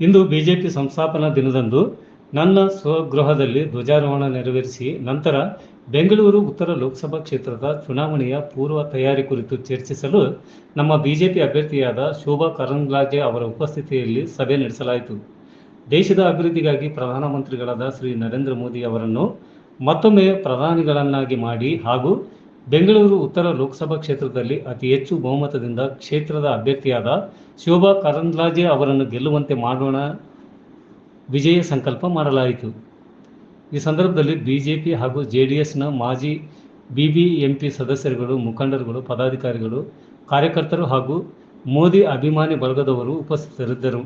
ಇಂದು BJP ಸಂಸ್ಥಾಪನಾ ದಿನದಂದು ನನ್ನ ಸ್ವಗೃಹದಲ್ಲಿ ಧ್ವಜಾರೋಹಣ ನೆರವೇರಿಸಿ ನಂತರ ಬೆಂಗಳೂರು ಉತ್ತರ ಲೋಕಸಭಾ ಕ್ಷೇತ್ರದ ಚುನಾವಣೆಯ ಪೂರ್ವ ತಯಾರಿ ಕುರಿತು ಚರ್ಚಿಸಲು ನಮ್ಮ ಬಿಜೆಪಿ ಅಭ್ಯರ್ಥಿಯಾದ ಶೋಭಾ ಕರಂದ್ಲಾಜೆ ಅವರ ಉಪಸ್ಥಿತಿಯಲ್ಲಿ ಸಭೆ ನಡೆಸಲಾಯಿತು. ದೇಶದ ಅಭಿವೃದ್ಧಿಗಾಗಿ ಪ್ರಧಾನಮಂತ್ರಿಗಳಾದ ಶ್ರೀ ನರೇಂದ್ರ ಮೋದಿ ಅವರನ್ನು ಮತ್ತೊಮ್ಮೆ ಪ್ರಧಾನಿಗಳನ್ನಾಗಿ ಮಾಡಿ ಹಾಗೂ ಬೆಂಗಳೂರು ಉತ್ತರ ಲೋಕಸಭಾ ಕ್ಷೇತ್ರದಲ್ಲಿ ಅತಿ ಹೆಚ್ಚು ಬಹುಮತದಿಂದ ಕ್ಷೇತ್ರದ ಅಭ್ಯರ್ಥಿಯಾದ ಶೋಭಾ ಕರಂದ್ಲಾಜೆ ಅವರನ್ನು ಗೆಲ್ಲುವಂತೆ ಮಾಡೋಣ ವಿಜಯ ಸಂಕಲ್ಪ ಮಾಡಲಾಯಿತು. ಈ ಸಂದರ್ಭದಲ್ಲಿ ಬಿಜೆಪಿ ಹಾಗೂ ಜೆ ಡಿ ಎಸ್ನ ಮಾಜಿ ಬಿಬಿಎಂಪಿ ಸದಸ್ಯರುಗಳು, ಮುಖಂಡರುಗಳು, ಪದಾಧಿಕಾರಿಗಳು, ಕಾರ್ಯಕರ್ತರು ಹಾಗೂ ಮೋದಿ ಅಭಿಮಾನಿ ಬಳಗದವರು ಉಪಸ್ಥಿತರಿದ್ದರು.